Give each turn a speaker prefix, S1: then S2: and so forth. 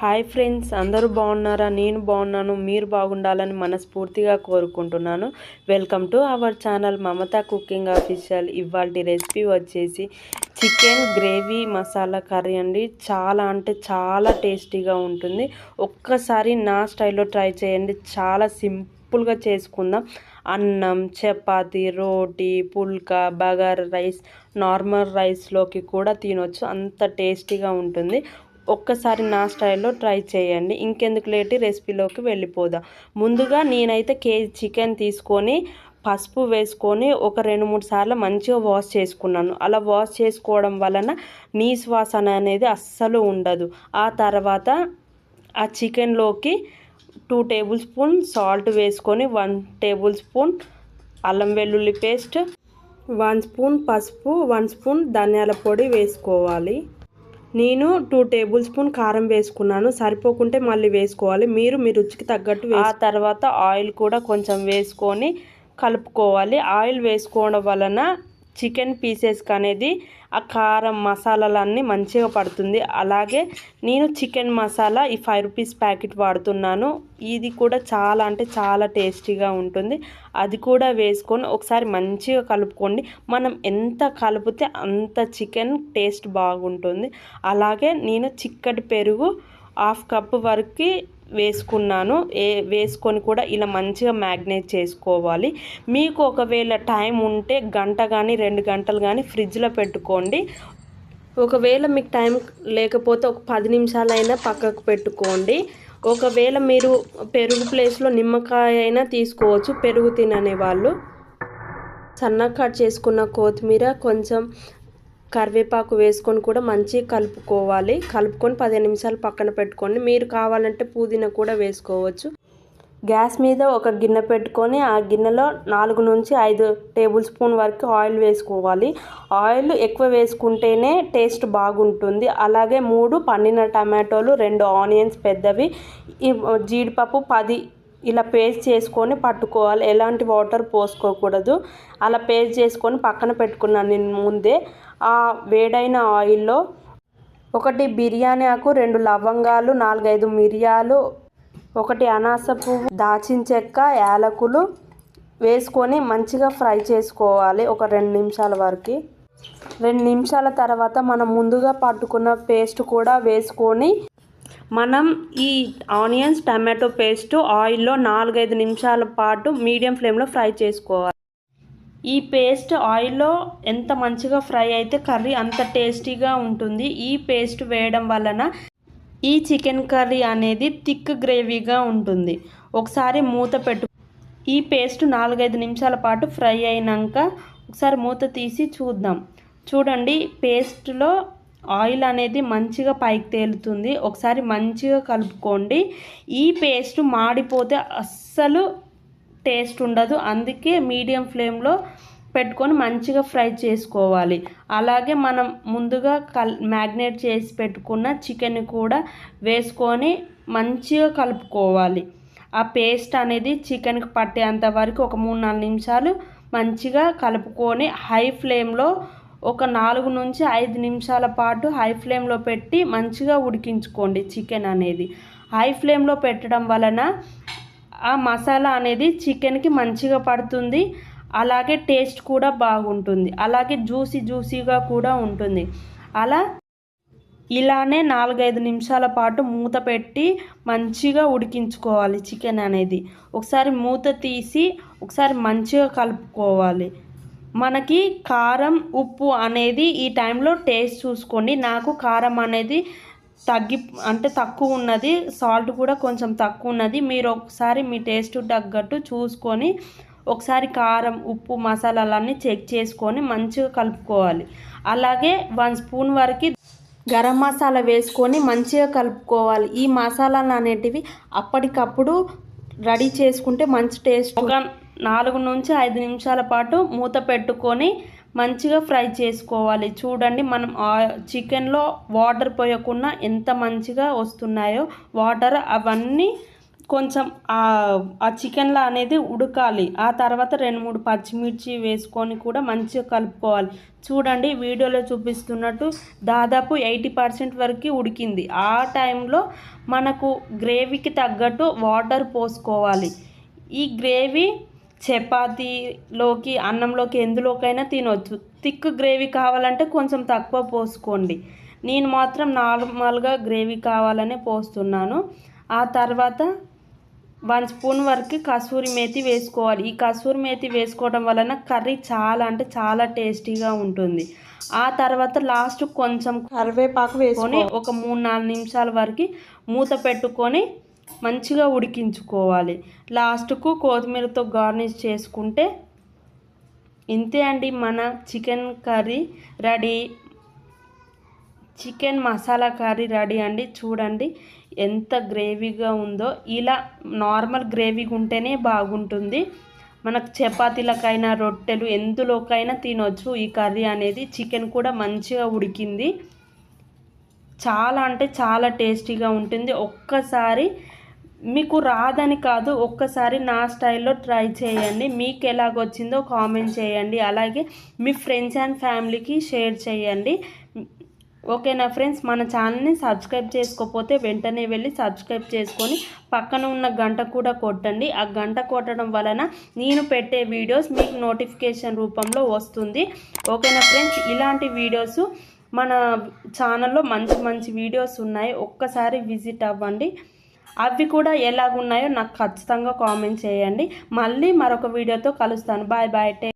S1: Hi friends అందరూ బాగున్నారా? నేను బాగున్నాను మీరు బాగుండాలని మనస్ఫూర్తిగా కోరుకుంటున్నాను. Welcome to our channel Mamata cooking official ఇవాళ రెసిపీ వచ్చేసి చికెన్ గ్రేవీ మసాలా కర్రీ అండి. చాలా అంటే చాలా టేస్టీగా ఉంటుంది. ఒక్కసారి నా స్టైల్లో ట్రై చేయండి. చాలా సింపుల్గా చేసుకుందాం. అన్నం చపాతి రోటీ పుల్కా బగార్ రైస్ నార్మల్ రైస్లోకి కూడా తినొచ్చు. అంత టేస్టీగా ఉంటుంది. ఒక్కసారి నా స్టైల్లో ట్రై చేయండి. ఇంకెందుకు లేటి? రెసిపీలోకి వెళ్ళిపోదాం. ముందుగా నేనైతే కేజీ చికెన్ తీసుకొని పసుపు వేసుకొని ఒక రెండు మూడు సార్లు మంచిగా వాష్ చేసుకున్నాను. అలా వాష్ చేసుకోవడం వలన నీస్ వాసన అనేది అస్సలు ఉండదు. ఆ తర్వాత ఆ చికెన్లోకి టూ టేబుల్ స్పూన్ సాల్ట్ వేసుకొని వన్ టేబుల్ స్పూన్ అల్లం వెల్లుల్లి పేస్ట్ వన్ స్పూన్ పసుపు వన్ స్పూన్ ధనియాల పొడి వేసుకోవాలి. నేను టూ టేబుల్ స్పూన్ కారం వేసుకున్నాను. సరిపోకుంటే మళ్ళీ వేసుకోవాలి. మీరు మీ రుచికి తగ్గట్టు ఆ తర్వాత ఆయిల్ కూడా కొంచెం వేసుకొని కలుపుకోవాలి. ఆయిల్ వేసుకోవడం వలన చికెన్ పీసెస్కి అనేది ఆ కారం మసాలాలన్నీ మంచిగా పడుతుంది. అలాగే నేను చికెన్ మసాలా ఈ ఫైవ్ రూపీస్ ప్యాకెట్ వాడుతున్నాను. ఇది కూడా చాలా అంటే చాలా టేస్టీగా ఉంటుంది. అది కూడా వేసుకొని ఒకసారి మంచిగా కలుపుకోండి. మనం ఎంత కలిపితే అంత చికెన్ టేస్ట్ బాగుంటుంది. అలాగే నేను చిక్కటి పెరుగు హాఫ్ కప్ వరకు వేసుకున్నాను. ఏ వేసుకొని కూడా ఇలా మంచిగా మ్యాగ్నేట్ చేసుకోవాలి. మీకు ఒకవేళ టైం ఉంటే గంట కానీ రెండు గంటలు కానీ ఫ్రిడ్జ్లో పెట్టుకోండి. ఒకవేళ మీకు టైం లేకపోతే ఒక పది నిమిషాలైనా పక్కకు పెట్టుకోండి. ఒకవేళ మీరు పెరుగు ప్లేస్లో నిమ్మకాయ అయినా తీసుకోవచ్చు. పెరుగు తిననే వాళ్ళు. సన్నగా కట్ చేసుకున్న కొత్తిమీర కొంచెం కరివేపాకు వేసుకొని కూడా మంచిగా కలుపుకోవాలి. కలుపుకొని పదిహేను నిమిషాలు పక్కన పెట్టుకోండి. మీరు కావాలంటే పుదీనా కూడా వేసుకోవచ్చు. గ్యాస్ మీద ఒక గిన్నె పెట్టుకొని ఆ గిన్నెలో నాలుగు నుంచి ఐదు టేబుల్ స్పూన్ వరకు ఆయిల్ వేసుకోవాలి. ఆయిల్ ఎక్కువ వేసుకుంటేనే టేస్ట్ బాగుంటుంది. అలాగే మూడు పండిన టమాటోలు రెండు ఆనియన్స్ పెద్దవి జీడిపప్పు పది ఇలా పేస్ట్ చేసుకొని పట్టుకోవాలి. ఎలాంటి వాటర్ పోసుకోకూడదు. అలా పేస్ట్ చేసుకొని పక్కన పెట్టుకున్నాను నేను ముందే. ఆ వేడైన ఆయిల్లో ఒకటి బిర్యానీ ఆకు రెండు లవంగాలు నాలుగైదు మిరియాలు ఒకటి అనాస పువ్వు దాచిన చెక్క యాలకులు వేసుకొని మంచిగా ఫ్రై చేసుకోవాలి ఒక రెండు నిమిషాల వరకు. రెండు నిమిషాల తర్వాత మనం ముందుగా పట్టుకున్న పేస్ట్ కూడా వేసుకొని మనం ఈ ఆనియన్స్ టమాటో పేస్ట్ ఆయిల్లో నాలుగైదు నిమిషాల పాటు మీడియం ఫ్లేమ్లో ఫ్రై చేసుకోవాలి. ఈ పేస్ట్ ఆయిల్లో ఎంత మంచిగా ఫ్రై అయితే కర్రీ అంత టేస్టీగా ఉంటుంది. ఈ పేస్ట్ వేయడం వలన ఈ చికెన్ కర్రీ అనేది థిక్ గ్రేవీగా ఉంటుంది. ఒకసారి మూత పెట్టు ఈ పేస్ట్ నాలుగైదు నిమిషాల పాటు ఫ్రై అయినాక ఒకసారి మూత తీసి చూద్దాం. చూడండి పేస్ట్లో ఆయిల్ అనేది మంచిగా పైకి తేలుతుంది. ఒకసారి మంచిగా కలుపుకోండి. ఈ పేస్ట్ మాడిపోతే అస్సలు టేస్ట్ ఉండదు. అందుకే మీడియం ఫ్లేమ్లో పెట్టుకొని మంచిగా ఫ్రై చేసుకోవాలి. అలాగే మనం ముందుగా కల్ మ్యాగ్నేట్ చేసి పెట్టుకున్న చికెన్ కూడా వేసుకొని మంచిగా కలుపుకోవాలి. ఆ పేస్ట్ అనేది చికెన్కి పట్టేంత వరకు ఒక మూడు నాలుగు నిమిషాలు మంచిగా కలుపుకొని హై ఫ్లేమ్లో ఒక నాలుగు నుంచి ఐదు నిమిషాల పాటు హై ఫ్లేమ్లో పెట్టి మంచిగా ఉడికించుకోండి చికెన్ అనేది. హై ఫ్లేమ్లో పెట్టడం వలన ఆ మసాలా అనేది చికెన్కి మంచిగా పడుతుంది. అలాగే టేస్ట్ కూడా బాగుంటుంది. అలాగే జ్యూసీ జ్యూసీగా కూడా ఉంటుంది. అలా ఇలానే నాలుగైదు నిమిషాల పాటు మూత పెట్టి మంచిగా ఉడికించుకోవాలి చికెన్ అనేది. ఒకసారి మూత తీసి ఒకసారి మంచిగా కలుపుకోవాలి. మనకి కారం ఉప్పు అనేది ఈ టైంలో టేస్ట్ చూసుకోండి. నాకు కారం అనేది తగ్గి అంటే తక్కువ ఉన్నది. సాల్ట్ కూడా కొంచెం తక్కువ ఉన్నది. మీరు ఒకసారి మీ టేస్ట్ తగ్గట్టు చూసుకొని ఒకసారి కారం ఉప్పు మసాలాలన్నీ చెక్ చేసుకొని మంచిగా కలుపుకోవాలి. అలాగే వన్ స్పూన్ వరకు గరం మసాలా వేసుకొని మంచిగా కలుపుకోవాలి. ఈ మసాలాలు అనేటివి అప్పటికప్పుడు రెడీ చేసుకుంటే మంచి టేస్ట్ ఒక నాలుగు నుంచి ఐదు నిమిషాల పాటు మూత పెట్టుకొని మంచిగా ఫ్రై చేసుకోవాలి. చూడండి మనం చికెన్లో వాటర్ పోయకుండా ఎంత మంచిగా వస్తున్నాయో వాటర్ అవన్నీ కొంచెం ఆ చికెన్లో అనేది ఉడకాలి. ఆ తర్వాత రెండు మూడు పచ్చిమిర్చి వేసుకొని కూడా మంచిగా కలుపుకోవాలి. చూడండి వీడియోలో చూపిస్తున్నట్టు దాదాపు ఎయిటీ పర్సెంట్ వరకు ఉడికింది. ఆ టైంలో మనకు గ్రేవీకి తగ్గట్టు వాటర్ పోసుకోవాలి. ఈ గ్రేవీ చపాతీలోకి అన్నంలోకి ఎందులోకైనా తినొచ్చు. థిక్ గ్రేవీ కావాలంటే కొంచెం తక్కువ పోసుకోండి. నేను మాత్రం నార్మల్గా గ్రేవీ కావాలనే పోస్తున్నాను. ఆ తర్వాత వన్ స్పూన్ వరకు కసూరి మేతి వేసుకోవాలి. ఈ కసూరి మేతి వేసుకోవడం వలన కర్రీ చాలా అంటే చాలా టేస్టీగా ఉంటుంది. ఆ తర్వాత లాస్ట్ కొంచెం
S2: కరివేపాకు వేసుకొని
S1: వేసుకొని ఒక మూడు నాలుగు నిమిషాల వరకు మూత పెట్టుకొని మంచిగా ఉడికించుకోవాలి. లాస్ట్కు కొత్తిమీరతో గార్నిష్ చేసుకుంటే ఇంతే అండి మన chicken curry ready. Chicken masala curry ready అండి. చూడండి ఎంత గ్రేవీగా ఉందో. ఇలా నార్మల్ గ్రేవీగా ఉంటేనే బాగుంటుంది. మనకు చపాతీలకైనా రొట్టెలు ఎందులోకైనా తినొచ్చు ఈ కర్రీ అనేది. చికెన్ కూడా మంచిగా ఉడికింది. చాలా అంటే చాలా టేస్టీగా ఉంటుంది. ఒక్కసారి మీకు రాదని కాదు ఒక్కసారి నా స్టైల్లో ట్రై చేయండి. మీకు ఎలాగొచ్చిందో కామెంట్ చేయండి. అలాగే మీ ఫ్రెండ్స్ అండ్ ఫ్యామిలీకి షేర్ చేయండి. ఓకేనా ఫ్రెండ్స్? మన ఛానల్ని సబ్స్క్రైబ్ చేసుకోకపోతే వెంటనే వెళ్ళి సబ్స్క్రైబ్ చేసుకొని పక్కన ఉన్న గంట కూడా కొట్టండి. ఆ గంట కొట్టడం వలన నేను పెట్టే వీడియోస్ మీకు నోటిఫికేషన్ రూపంలో వస్తుంది. ఓకేనా ఫ్రెండ్స్? ఇలాంటి వీడియోస్ మన ఛానల్లో మంచి మంచి వీడియోస్ ఉన్నాయి. ఒక్కసారి విజిట్ అవ్వండి. అవి కూడా ఎలాగున్నాయో నాకు ఖచ్చితంగా కామెంట్ చేయండి. మళ్ళీ మరొక వీడియోతో కలుస్తాను. బాయ్ బాయ్ టే